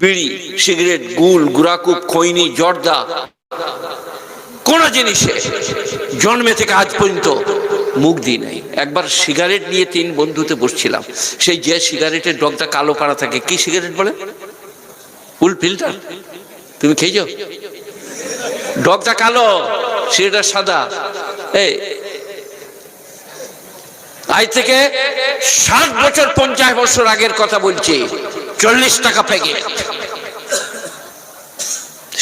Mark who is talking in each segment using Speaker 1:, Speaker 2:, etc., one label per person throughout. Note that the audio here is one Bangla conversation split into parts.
Speaker 1: বিড়ি, সিগারেট, গুল, গুড়াকুপ, খৈনি, জর্দা, কোন জিনিসে জন্মে থেকে আজ পর্যন্ত মুখ দিই নাই। একবার সিগারেট নিয়ে তিন বন্ধুতে বসছিলাম। সেই যে সিগারেটের ডগটা কালো পাড়া থাকে, কি সিগারেট বলে? Full filter. তুমি খেয়েছো? ডগটা কালো, সিগারেটটা সাদা। এই, আজ থেকে ষাট বছর পঞ্চাশ বছর আগের কথা বলছি। চল্লিশ টাকা প্যাকেট।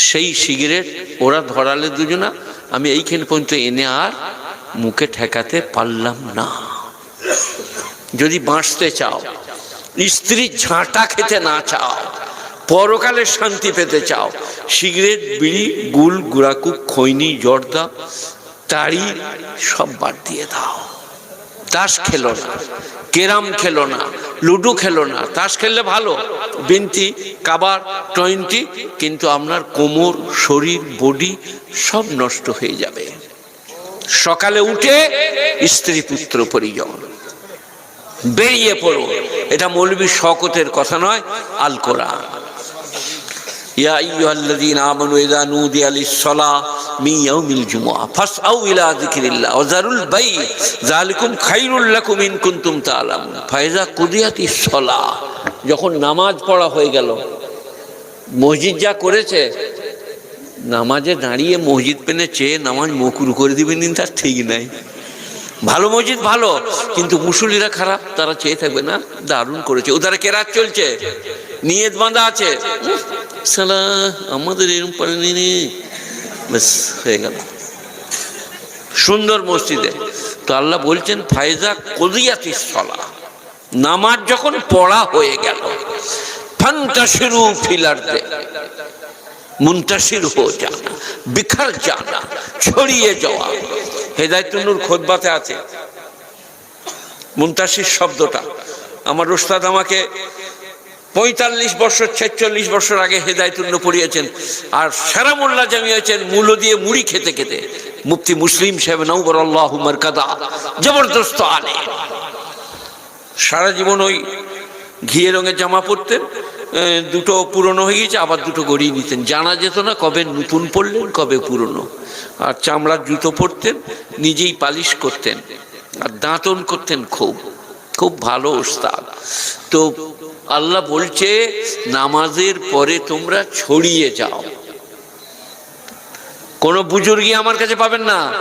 Speaker 1: সেই সিগারেট ওরা ধরালে দুজনা, আমি এইখানে পর্যন্ত এনে আর মুখে ঠেকাতে পারলাম না। যদি বাঁচতে চাও স্ত্রীর ঝাঁটা খেতে না চাও, পরকালে শান্তি পেতে চাও, সিগারেট, বিড়ি, গুল, গুড়াকু, খৈনি, জর্দা, তাড়ি সব বাদ দিয়ে দাও। তাস খেলো না। কেরাম খেলো না, লুডু খেলো না, তাস খেললে ভালো। বিনতি, কাবার, টোয়েন্টি, কিন্তু আপনার কোমর, শরীর, বডি সব নষ্ট হয়ে যাবে। সকালে উঠে স্ত্রী পুত্র পরিজন, বেরিয়ে পড়ো। এটা মৌলবী শকতের কথা নয়, আল কোরআন। ইয়া আইয়ুহাল্লাযীনা আমানু ইযা নুদিয়া লিস-সালাহ মিন ইয়াউমিল জুমুআ ফাসআউ ইলা যিকরিল্লাহ ওয়া যারুল বাই যালিকুম খায়রুল লাকুম ইন কুনতুম তা'লামুন ফাইযা কুদিয়াতিস-সালাহ যখন নামাজ পড়া হয়ে গেল, মসজিদ যা করেছে, নামাজে দাঁড়িয়ে মসজিদ পেনে চেয়ে নামাজ মকুর করে দিবেন তার ঠিক নাই। ভালো মসজিদ ভালো, কিন্তু মুসল্লিরা খারাপ, তারা চেয়ে থাকবে না, দারুণ করেছে। ওদের কেরাত চলছে? নিয়ত বাঁধা আছে। সালা আমাদের এরকম পারেনি হয়ে গেল। সুন্দর মসজিদে। তো আল্লাহ বলছেন ফায়জা কদিয়াতি সলা। নামাজ যখন পড়া হয়ে গেল ফান্তাসিরু ফিলারতে মুন্তাসির হো জানা বিখার জানা ছড়িয়ে যাওয়া হেদায়তুন্নুর খোদবাতে আছে। মুন্তাসির শব্দটা। আমার ওস্তাদ আমাকে পঁয়তাল্লিশ বছর, ছেচল্লিশ বছর আগে হেদায়তুন্ন পড়িয়েছেন। আর সারা মোল্লা জামিয়েছেন মূল্য দিয়ে মুড়ি খেতে খেতে। মুফতি মুসলিম সাহেব নৌবর আল্লাহ মারকাদা, জবরদস্ত আলে সারা জীবন ওই ঘিয়ে রঙের জামা পরতেন। দুটো পুরনো হয়ে গেছে আবার দুটো গড়িয়ে নিতেন। জানা যেত না কবে নতুন পরলেন কবে পুরনো। আর চামড়ার জুতো পরতেন, নিজেই পালিশ করতেন, আর দাঁতন করতেন খুব। খুব ভালো ওস্তাদ। তো আল্লাহ বলছে, নামাজের পরে তোমরা ছড়িয়ে যাও। কোন বুজুর্গি আমার কাছে পাবেন না।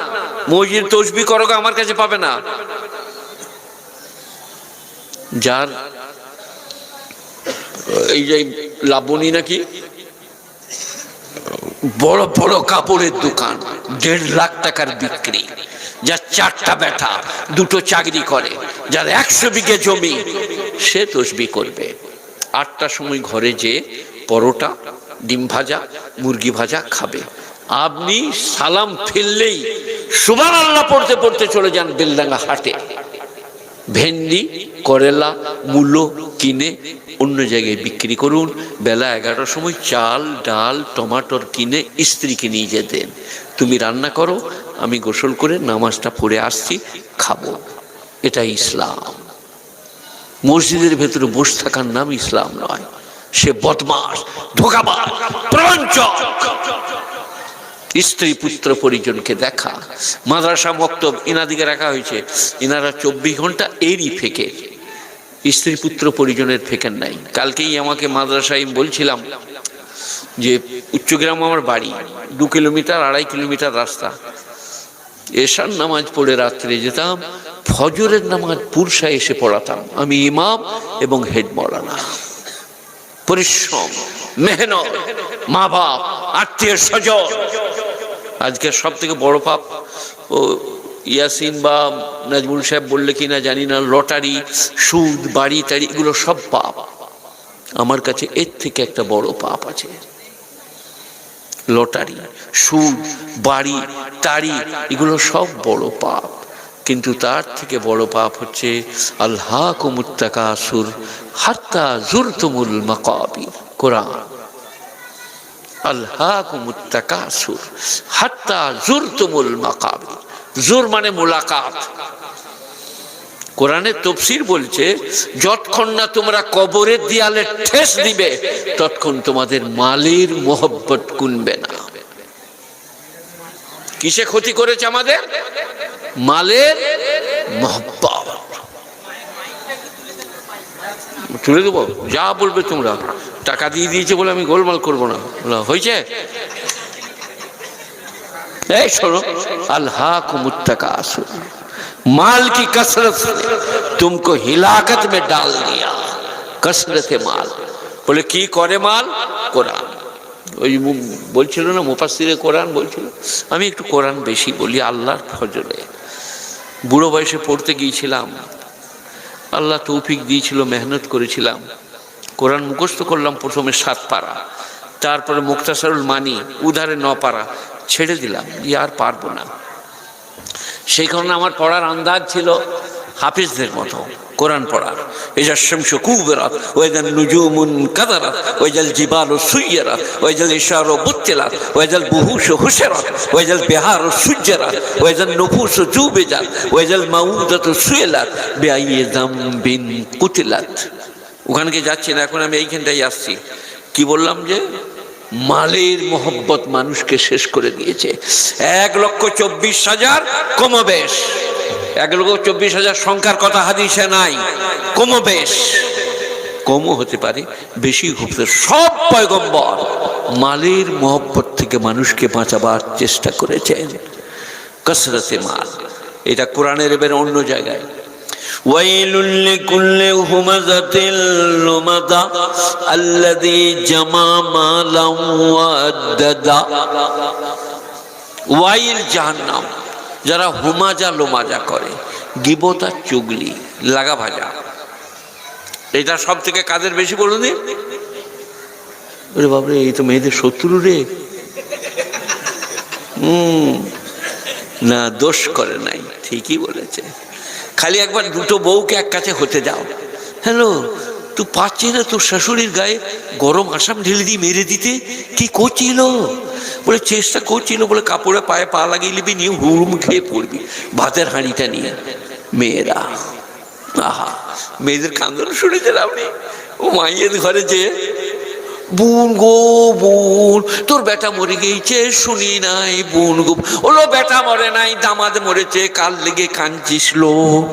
Speaker 1: মসজিদ তসবি করোগা আমার কাছে পাবে না। যার এই যে লাবণী নাকি? বড় বড় কাপড়ের দোকান, দেড় লাখ টাকার বিক্রি। যার চারটা বেটা দুটো চাকরি করে, যার একশো বিঘে জমি, সে তসবি করবে। আটটার সময় ঘরে যে পরোটা, ডিম ভাজা, মুরগি ভাজা খাবে। আপনি সালাম ফেললেই সুবান আল্লাহ পড়তে পড়তে চলে যান বেলডাঙ্গা হাটে। ভেন্ডি, করেলা, মূলো কিনে অন্য জায়গায় বিক্রি করুন। বেলা এগারোটার সময় চাল, ডাল, টমাটোর কিনে স্ত্রীকে নিয়ে যেতেন তুমি রান্না করো, আমি গোসল করে নামাজটা পড়ে আসছি, খাব। এটা ইসলাম। মসজিদের ভেতরে বসে থাকার নাম ইসলাম নয়। সে বদমাস ধোকাবাজ স্ত্রী পুত্র পরিজনকে দেখা। মাদ্রাসা মক্তব ইনাদিকে রাখা হয়েছে। ইনারা চব্বিশ ঘণ্টা এরই ফেকে। স্ত্রী পুত্র পরিজনের ফেকেন নাই। কালকেই আমাকে মাদ্রাসায় বলছিলাম যে উচ্চগ্রাম আমার বাড়ি, দু কিলোমিটার, আড়াই কিলোমিটার রাস্তা। এশার নামাজ পড়ে রাত্রে যেতাম, ফজরের নামাজ পুরসা এসে পড়াতাম। আমি ইমাম এবং হেড মৌলানা। পরিশ্রম, মেহনত মা বাপ আত্মীয় স্বজন আজকে সব থেকে বড় পাপ, ও ইয়াসিন বা নাজমুল সাহেব বললে কি না জানি না, লটারি, সুদ, বাড়ি টাড়ি এগুলো সব পাপ। আমার কাছে এর থেকে একটা বড় পাপ আছে। লটারি, সুদ, বাড়ি, তাড়ি, এগুলো সব বড় পাপ। কিন্তু তার থেকে বড় পাপ হচ্ছে আল্লাহ কুমুত্তাকাসুর হাত্তা জুরতুমুল মাকাবির, কোরআন। হাত্তা মাকাবির জুর মানে মুলাকাত। তফসির বলছে, যতক্ষণ না তোমরা কবরের দেয়ালে ঠেস দিবে, ততক্ষণ তোমাদের মালের মোহব্বত কুনবে না। কিসে ক্ষতি করেছে আমাদের? মালের মোহব্বত। তুলে দেবো যা বলবে তোমরা টাকা দিয়ে দিয়েছে বলে আমি গোলমাল করবো না বলো, হয়েছে এই শোনো আল্লাহ কুমুত্তাকা আসো माल की कसरत से तुमको हिलाकत में डाल दिया कसरत মাল বলে কি করে মাল কোরআন ওই মু- বলছিল না মুফাসিরে কোরআন বলছিল আমি একটু কোরআন বেশি বলি আল্লাহর ফজলে বুড়ো বয়সে পড়তে গিয়েছিলাম আল্লাহ তৌফিক দিয়েছিল, মেহনত করেছিলাম। কোরআন মুখস্থ করলাম প্রথমে সাত পারা। তারপরে মুক্তাসারুল মানি, উধারে ন পারা, ছেড়ে দিলাম। আর পারব না। সেই কারণে আমার পড়ার আন্দাজ ছিল হাফিজদের মতো, কোরআন পড়ার এজা শামসু কুবরাত ওয়াইদান নুজুমুন কাদারাত ওয়াইজাল জিবালু সুইয়ারাত ওয়াইজাল ইশারু বুত্তিলাত ওয়াইজাল বুহুশু হুশরাত ওয়াইজাল বিহারু সুজ্জারাত ওয়াইজাল নুফুসু জুবিজাত ওয়াইজাল মাউদাতু সুইলাত বিআইয়ি যামবিন কুতিলাত। ওখানে গিয়ে যাচ্ছি না? এখন আমি এইখানটাই আসছি। কি বললাম যে মালের মোহব্বত মানুষকে শেষ করে দিয়েছে। এক লক্ষ চব্বিশ হাজার কমবেশ। এক লক্ষ চব্বিশ হাজার সংখ্যার কথা হাদিসে নাই। কমবেশ। কমও হতে পারে বেশি হতে সব পয়গম্বর মালের মোহব্বত থেকে মানুষকে বাঁচাবার চেষ্টা করেছেন। কসরতে মাল। এটা কোরআনের এবার অন্য জায়গায়। ويل لكل همزة لمزة الذي جمع مالا وعددا ওয়াইল জাহান্নাম যারা হুমাজা লোমাজা করে গিবতা চুগলি লাগা ভাজা এটা সব থেকে কাদের বেশি বলুন দি? ওরে বাবরে এই তো মেয়েদের শত্রু রে হুম না দোষ করে নাই ঠিকই বলেছে খালি একবার দুটো বউকে এক কাছে হতে যাও হ্যালো তুই পাচ্ছি না তোর শাশুড়ির গায়ে গরম আসাম ঢেলে দিয়ে মেরে দিতে? কি করছিল? বলে চেষ্টা করছিল, বলে কাপড়ে পায়ে পা লাগিয়ে নিবি, নিয়ে হুড়ুম খেয়ে পড়বি, ভাতের হাঁড়িটা নিয়ে। মেয়েরা, আহা, মেয়েদের কান্দন আপনি? ও মাইয়ের ঘরে যেয়ে বোন গো, বুন, তোর বেটা মরে গিয়েছে, শুনি নাই বুন গো। ওলো বেটা মরে নাই, দামাদ মরেছে, কাল লেগে কাঁদছিস লো।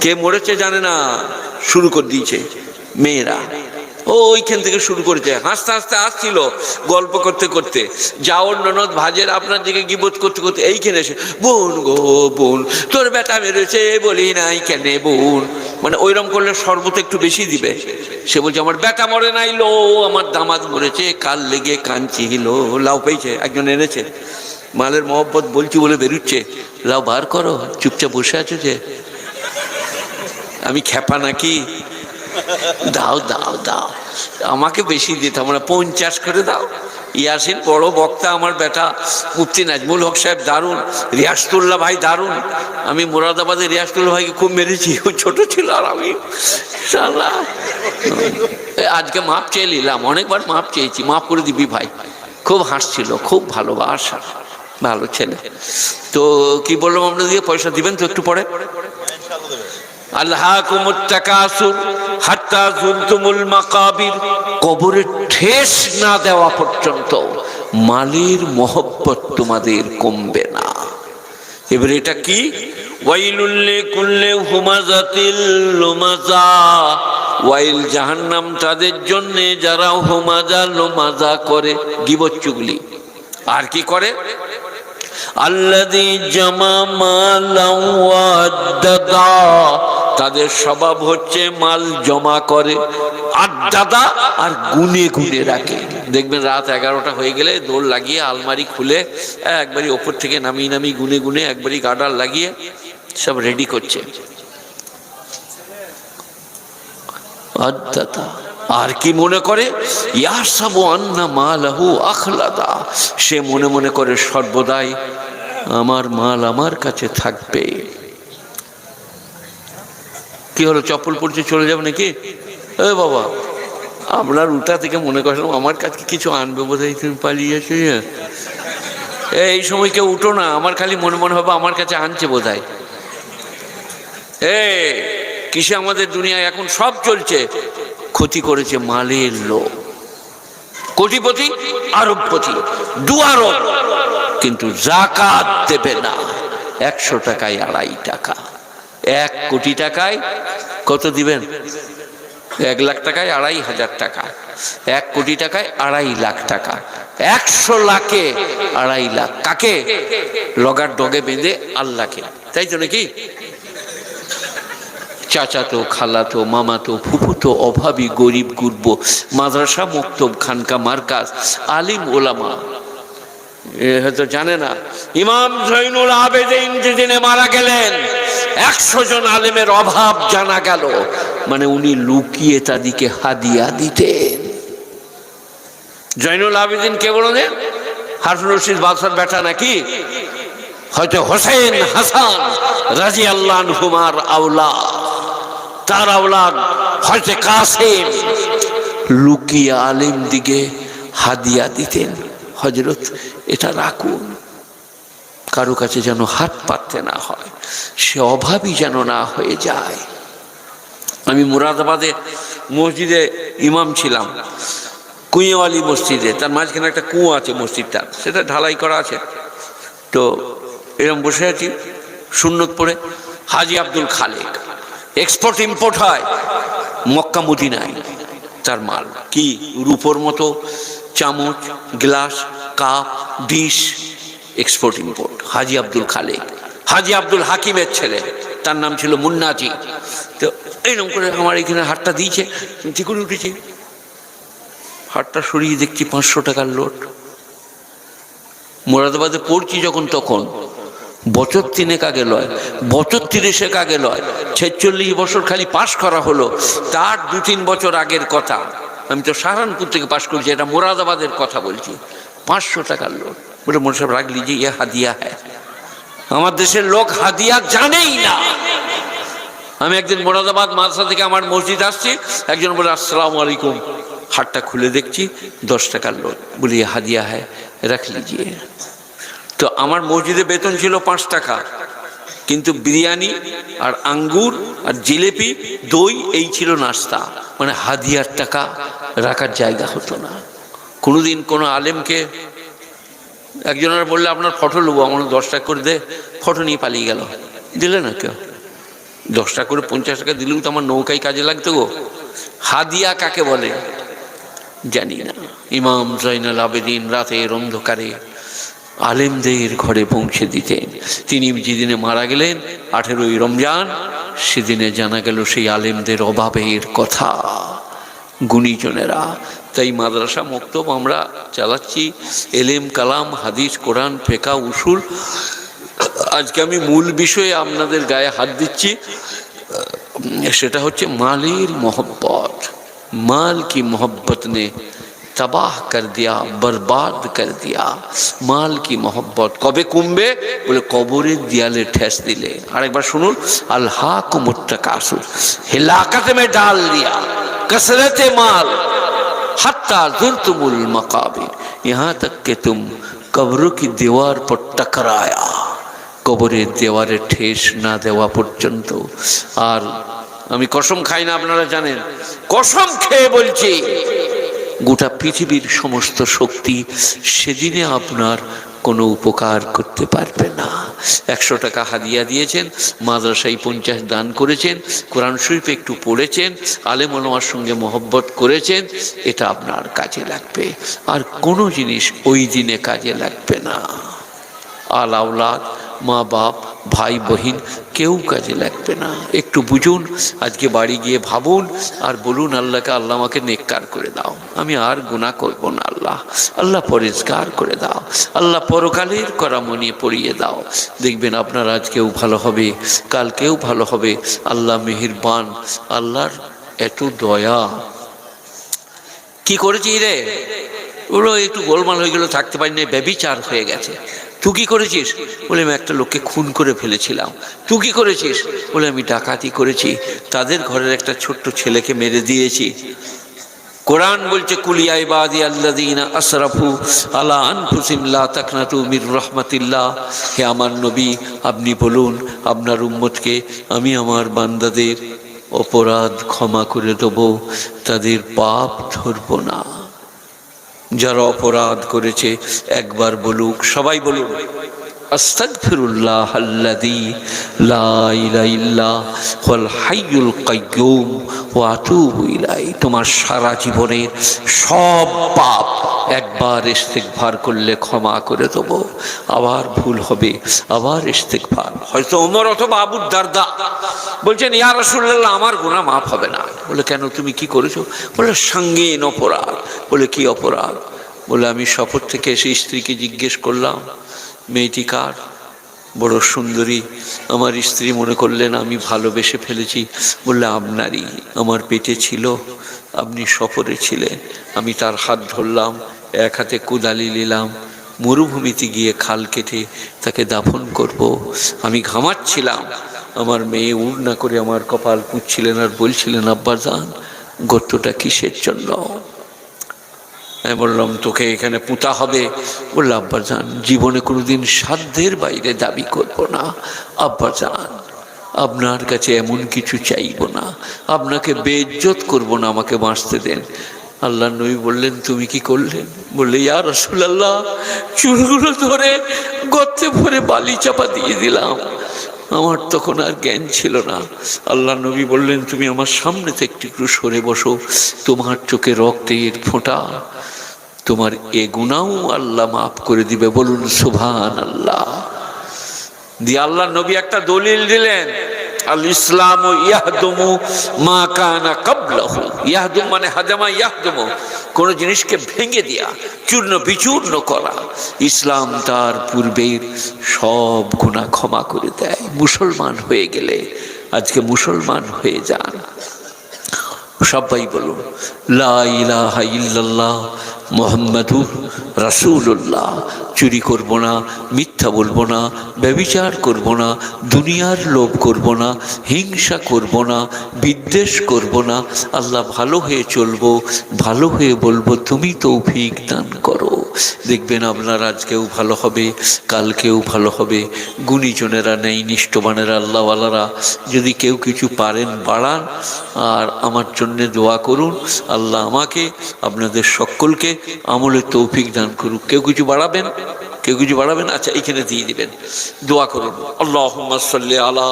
Speaker 1: কে মরেছে জানে না? শুরু করে দিয়েছে মেয়েরা। ও ওইখান থেকে শুরু করেছে। হাসতে হাসতে আসছিল গল্প করতে করতে। যাওয়ার ননদ ভাজের আপনার দিকে গিবোধ করতে করতে এইখানে এসে, বোন গো, বোন, তোর বেটা বেরোছে বলি নাই কেন বোন? মানে ওইরকম করলে শরবত একটু বেশি দিবে। সে বলছে, আমার বেটা মরে নাই লো, আমার দামাদ মরেছে, কাল লেগে কাঞ্চি হিলো লাউ পেয়েছে, একজন এনেছে। মালের মহব্বত বলছি বলে বেরুচ্ছে। লাউ বার করো, চুপচাপ বসে আছো যে? আমি খেপা নাকি? দাও দাও দাও। আমাকে বেশি দিতে আমরা পঞ্চাশ করে দাও। ইয়াসিন বড় বক্তা আমার বেটা মুফতি নাজমুল হক সাহেব দারুণ। রিয়াসতুল্লাহ ভাই দারুণ। আমি মুরাদাবাদের রিয়াসতুল্লাহ ভাইকে খুব মেরেছি ও ছোট ছিল আর আমি আজকে মাপ চেয়ে নিলাম অনেকবার মাপ চেয়েছি মাপ করে দিবি ভাই। খুব হাসছিল খুব ভালোবাসা ভালো ছেলে। তো কি বললাম আপনাদেরকে পয়সা দিবেন তো একটু পরে? আল্লাহ কুমুত্তাকাসুর। হাত্তা জুলতুমুল মাকাবির কবরে ঠেস না দেওয়া পর্যন্ত মালের মোহব্বত তোমাদের কমবে না। এবার এটা কি? ওয়াইলুল্লে কুল্লে হুমাজাতিল লুমাজা। ওয়াইল জাহান্নাম তাদের জন্য যারা হুমাজা লোমাজা করে, গিবত আর কি করে? আল্লাদি জামা মালাম ওয়াদ্দাদা তাদের স্বভাব হচ্ছে মাল জমা করে, আড্ডাদা আর গুনে গুনে রাখে। দেখবেন রাত এগারোটা হয়ে গেলে দোল লাগিয়ে আলমারি খুলে একবারই ওপর থেকে নামিয়ে নামিয়ে গুনে গুনে একবারই গার্ডার লাগিয়ে সব রেডি করছে। আড্ডাদা। আর কি মনে করে? ইয়াসাবু আন্না মালাহু আখলাদা। সে মনে মনে করে, সর্বদাই আমার মাল আমার কাছে থাকবে। কি হলো, চপ্পল পড়ছে, চলে যাবে নাকি? এ বাবা, আপনার উটা থেকে মনে করলাম আমার কাছে কিছু আনবে বোধহয়, তুমি পালিয়েছে এই সময় কেউ উঠো না, আমার খালি মনে মনে হবে আমার কাছে আনছে বোধহয়। এ, কিসে আমাদের দুনিয়ায় এখন সব চলছে? ক্ষতি করেছে মালের লোক কোটিপতি, আরবপতি, দু আরব, কিন্তু জাকাত দেবে না। একশো টাকায় আড়াই টাকা। এক কোটি টাকায় কত দিবেন? এক লাখ টাকায় আড়াই হাজার টাকা। এক কোটি টাকায় আড়াই লাখ টাকা। একশো লাখে আড়াই লাখ। কাকে? লগার ডগে বেঁধে আল্লাহকে। তাই তো নাকি? চাচাতো, খালাতো, মামাতো, ফুফুতো, অভাবী, গরিব, গুরব, মাদ্রাসা মুক্তব খানকা মার্কাজ, আলিম, ওলামা। হয়তো জানে না। ইমাম জৈনুল আবেদিন যেদিনে মারা গেলেন একশো জন আলেমের অভাব জানা গেল। মানে উনি লুকিয়ে তাদেরকে হাদিয়া দিতেন। জৈনুল আবেদিন কে বলেন হারুন রশিদ বাদশার বেটা নাকি? হয়তো হোসেন হাসান রাজি আল্লাহ হুমার আউলা তার আওলাদ হয়তো কাসেম। লুকিয়ে আলেম দিকে হাদিয়া দিতেন। হজরত এটা রাখুন। কারও কাছে যেন হাত পাততে না হয়, সে অভাবই যেন না হয়ে যায়। আমি মুরাদাবাদে মসজিদে ইমাম ছিলাম, কুঁয়েওয়ালি মসজিদে, তার মাঝখানে একটা কুঁয়ো আছে মসজিদটা, সেটা ঢালাই করা আছে। তো এরকম বসে আছি সুন্নত পড়ে হাজি আব্দুল খালেক। এক্সপোর্ট ইম্পোর্ট হয়, মক্কা মদিনায়। তার মাল কি? রূপোর মতো, চামচ, glass, cup, dish export import Haji Abdul Khalek Haji Abdul হাকিমের ছেলে। তার নাম ছিল মুন্নাজি। তো এইরকম করে আমার এখানে হাটটা দিয়েছে। করে উঠেছি। হাটটা সরিয়ে দেখছি পাঁচশো টাকার লোট। মোরাদাবাদে পড়ছি যখন তখন। বছর তিনেক আগে লয়। বছর তিরিশেক আগে লয়। ছেচল্লিশ বছর খালি পাশ করা হলো। তার দু তিন বছর আগের কথা। আমি তো সাহারানপুর থেকে পাশ করছি। এটা মোরাদাবাদের কথা বলছি। পাঁচশো টাকার লোক বলে মনে সব রাখলি যে ইয়ে হাদিয়া হ্যাঁ আমার দেশের লোক হাদিয়া জানেই না। আমি একদিন মোরাদাবাদ মাদ্রাসা থেকে আমার মসজিদ আসছি, একজন বলে, আসসালামু আলাইকুম। হাটটা খুলে দেখছি, দশ টাকার লোক। বলি হাদিয়া হ্যাঁ রাখ লিজিয়ে তো আমার মসজিদে বেতন ছিল পাঁচ টাকা, কিন্তু বিরিয়ানি আর আঙ্গুর আর জিলেপি, দই, এই ছিল নাস্তা। মানে হাদিয়ার টাকা রাখার জায়গা হতো না। কোনোদিন কোনো আলেমকে একজনের বললে, আপনার ফটো নেব আমার দশ টাকা করে দে, ফটো নিয়ে পালিয়ে গেল। দিলে না কেউ? দশ টাকা করে পঞ্চাশ টাকা দিলেও তো আমার নৌকায় কাজে লাগতো গো। হাদিয়া কাকে বলে? জানি না। ইমাম জৈনাল আবেদিন রাতের অন্ধকারে আলেমদের ঘরে পৌঁছে দিতেন। তিনি যেদিনে মারা গেলেন, আঠেরোই রমজান, সেদিনে জানা গেল সেই আলেমদের অভাবের কথা। গুণীজনেরা। তাই মাদ্রাসা মক্তব আমরা চালাচ্ছি। এলেম, কালাম, হাদিস, কোরআন, ফেকা, উসুল। আজকে আমি মূল বিষয়ে আপনাদের গায়ে হাত দিচ্ছি। সেটা হচ্ছে মালের মহব্বত। মাল কি মহব্বত নে? তবাহ কর দিয়া বরবাদ কর দিয়া মাল কি মোহব্বত কবে কমবে বলে কবরের দিয়ালে ঠেস দিলে আরেকবার শুনুন আল্লাহ কুমুত্তাকাসু হিলাকাতে মে ডাল দিয়া कसरते माल हत्ता जुर्तुमुल मकाबिर यहाँ तक कि तुम कब्रों की दीवार पर टकराया কবরের দেওয়ারে ঠেস না দেওয়া পর্যন্ত আর আমি কসম খাই না আপনারা জানেন কসম খেয়ে বলছি গোটা পৃথিবীর সমস্ত শক্তি সেদিনে আপনার কোনো উপকার করতে পারবে না। একশো টাকা হাদিয়া দিয়েছেন, মাদ্রাসায় পঞ্চাশ দান করেছেন, কোরআন শরীফ একটু পড়েছেন, আলেম আলমার সঙ্গে মহব্বত করেছেন, এটা আপনার কাজে লাগবে। আর কোনো জিনিস ওই দিনে কাজে লাগবে না। আল আউলাদ মা বাপ, ভাই, বহিন কেউ কাজে লাগবে না। একটু বুঝুন, আজকে বাড়ি গিয়ে ভাবুন আর বলুন, আল্লাহকে আল্লাহ আমাকে নেককার করে দাও। আমি আর গুণা করব না, আল্লাহ। আল্লাহ পরিষ্কার করে দাও। আল্লাহ পরকালের করা মনে পড়িয়ে দাও। দেখবেন আপনার আজকেও ভালো হবে কালকেও ভালো হবে। আল্লাহ মেহেরবান, আল্লাহর এত দয়া। কি করেছি রে? ওগুলো একটু গোলমাল হয়ে গেল থাকতে পারি না ব্যবিচার হয়ে গেছে। তুই কি করেছিস? বলে আমি একটা লোককে খুন করে ফেলেছিলাম। তুই কি করেছিস? বলে আমি ডাকাতি করেছি। তাদের ঘরের একটা ছোট্ট ছেলেকে মেরে দিয়েছি। কোরআন বলছে কুলিয়া ইবাদি আল্লাযীনা আসরাফু আলা আনফুসিম লা তাকনাতু মির রাহমাতিল্লাহ। হে আমার নবী, আপনি বলুন, আপনার উম্মতকে আমি আমার বান্দাদের অপরাধ ক্ষমা করে দেবো। তাদের পাপ ধরব না। যারা অপরাধ করেছে একবার বলুক সবাই বলুক। লা তোমার সারা জীবনের সব পাপ একবার ইস্তেগফার করলে ক্ষমা করে দেবো। আবার ভুল হবে, আবার ইস্তেগফার। হয়তো ওমর অথবা আবুর দারদা বলছেন, ইয়া রাসূলুল্লাহ, আমার গুনাহ মাফ হবে না। বলে, কেন, তুমি কি করেছ? বলে সঙ্গীন অপরাধ বলে, কি অপরাধ? বলে, আমি সফর থেকে এসে স্ত্রীকে জিজ্ঞেস করলাম মেয়েটি কার? বড় সুন্দরী। আমার স্ত্রী মনে করলেন, আমি ভালোবেসে ফেলেছি। বললে, আপনারই। আমার পেটে ছিল। আপনি সফরে ছিলেন। আমি তার হাত ধরলাম, এক হাতে কুদালি নিলাম। মরুভূমিতে গিয়ে খাল কেটে তাকে দাফন করব। আমি ঘামাচ্ছিলাম। আমার মেয়ে উড়না করে আমার কপাল পুঁচ্ছিলেন আর বলছিলেন আব্বা যান গর্তটা কিসের জন্য? আমি বললাম, তোকে এখানে পুঁতা হবে? বলল আব্বা যান জীবনে কোনোদিন সাধ্যের বাইরে দাবি করব না। আব্বা যান আপনার কাছে এমন কিছু চাইব না। আপনাকে বেজ্জত করব না, আমাকে বাঁচতে দেন। আল্লাহ নবী বললেন, তুমি কি করলেন বললে, ইয়া রসুল্লাহ চুলগুলো ধরে গর্তে ভরে বালি চাপা দিয়ে দিলাম। আমার তখন আর জ্ঞান ছিল না। আল্লাহ নবী বললেন, তুমি আমার সামনে থেকে একটু সরে বসো। তোমার চোখে রক্তের ফোঁটা তোমার এ গুণাও আল্লাহ মাফ করে দিবে, বলুন সুভান আল্লাহ দিয়ে আল্লাহ নবী একটা দলিল দিলেন, আল ইসলাম ইয়াহদমু মা কানা কাবলাহু। ইয়াহদুম মানে হাজামা ইয়াহদমু, কোন জিনিসকে ভেঙে দেয়া, চূর্ণ বিচূর্ণ করা। ইসলাম তার পূর্বের সব গুণা ক্ষমা করে দেয়, মুসলমান হয়ে গেলে আজকে মুসলমান হয়ে যান। সবাই বলুন, লা ইলাহা ইল্লাল্লাহ মোহাম্মদুর রাসুল্লাহ চুরি করব না, মিথ্যা বলব না, ব্যবিচার করব না, দুনিয়ার লোভ করব না, হিংসা করব না, বিদ্বেষ করব না। আল্লাহ ভালো হয়ে চলবো, ভালো হয়ে বলব, তুমি তৌফিক দান করো। দেখবেন আপনার আজকেও ভালো হবে কালকেও ভালো হবে। গুণীজনেরা নেই, নিষ্ঠবানেরা, আল্লাহওয়ালারা। যদি কেউ কিছু পারেন, বাড়ান, আর আমার জন্যে দোয়া করুন, আল্লাহ আমাকে, আপনাদের সকলকে আমলের তৌফিক দান করুক। কেউ কিছু বাড়াবেন? কেউ কিছু বাড়াবেন আচ্ছা এখানে দিয়ে দিবেন। দোয়া করুন। আল্লাহ সাল্লি আলা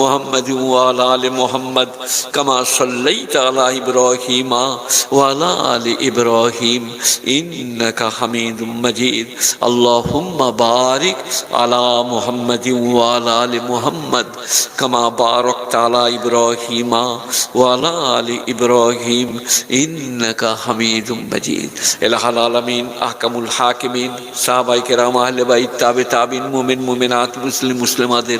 Speaker 1: মোহাম্মদ ওয়ালা আলে মোহাম্মদ কামা সাল্লাই তালা ইব্রাহিমা ওয়ালা আলে ইব্রাহিম ইন্নাকা হামিদুম মাজিদ। আল্লাহুম্মা বারিক আলা মোহাম্মদ ওয়ালা আলে মোহাম্মদ কামা বারক আলা ইব্রাহিমা ওয়ালা আলে ইব্রাহিম ইন্নাকা হামিদুম মাজিদ। এলাহাল আলামিন, আহকামুল হাকিমিন সাহাবাই তাবে তাবিন, মুমিন মুসলিম, মুসলিমাদের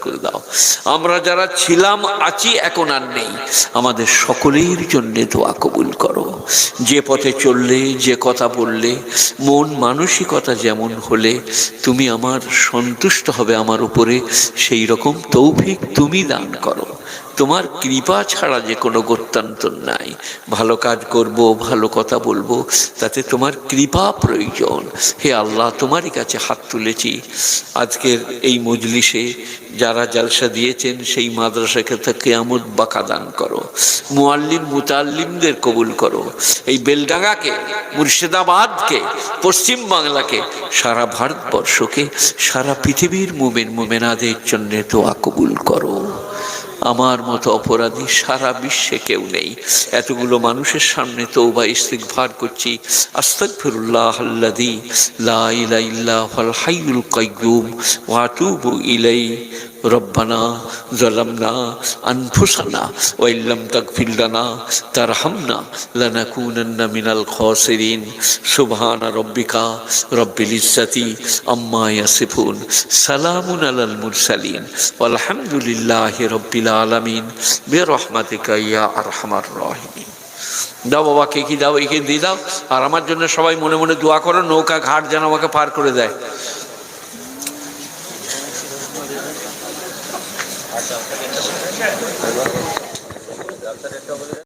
Speaker 1: করে দাও। আমরা যারা ছিলাম, আছি, এখন আর নেই। আমাদের সকলের জন্য দোয়া কবুল করো। যে পথে চললে, যে কথা বললে, মন মানসিকতা যেমন হলে, তুমি আমার সন্তুষ্ট হবে, আমার উপরে সেই রকম তৌফিক তুমি দান করো। তোমার কৃপা ছাড়া যে কোনো গত্যান্তর নাই। ভালো কাজ করব, ভালো কথা বলব, তাতে তোমার কৃপা প্রয়োজন। হে আল্লাহ, তোমারই কাছে হাত তুলেছি। আজকের এই মজলিসে যারা জালসা দিয়েছেন, সেই মাদ্রাসাকে তাকে আমদ বাঁকা দান করো। মুআল্লিম মুতাল্লিমদের কবুল করো। এই বেলডাঙ্গাকে, মুর্শিদাবাদকে, পশ্চিম বাংলাকে, সারা ভারতবর্ষকে, সারা পৃথিবীর মোমেন, মোমেনাদের জন্য দোয়া কবুল করো। আমার মতো অপরাধী সারা বিশ্বে কেউ নেই। এতগুলো মানুষের সামনে তৌবা বা করছি। ভার করছি লা ইলাহা ইল্লা হুয়াল হাইয়ুল ইলাইহি। রব্বানা জলমনা আনফুসানা ওয়াইল্লাম তাকফির লানা তারহামনা লানাকুনান্না মিনাল খসেরিন। সুভানা রব্বিকা রব্বিল ইজ্জাতি আম্মা ইয়াসিফুন। সালামুন আলাল মুরসালিন। আলহামদুলিল্লাহি রব্বিল আলামিন। বিরহমাতিকা ইয়া আরহামার রাহিমিন। দাও বাবাকে কি দাও, একে দিয়ে দাও। আর আমার জন্য সবাই মনে মনে দোয়া করো, নৌকা ঘাট যেন আমাকে পার করে দেয়। ডাক্তার একটা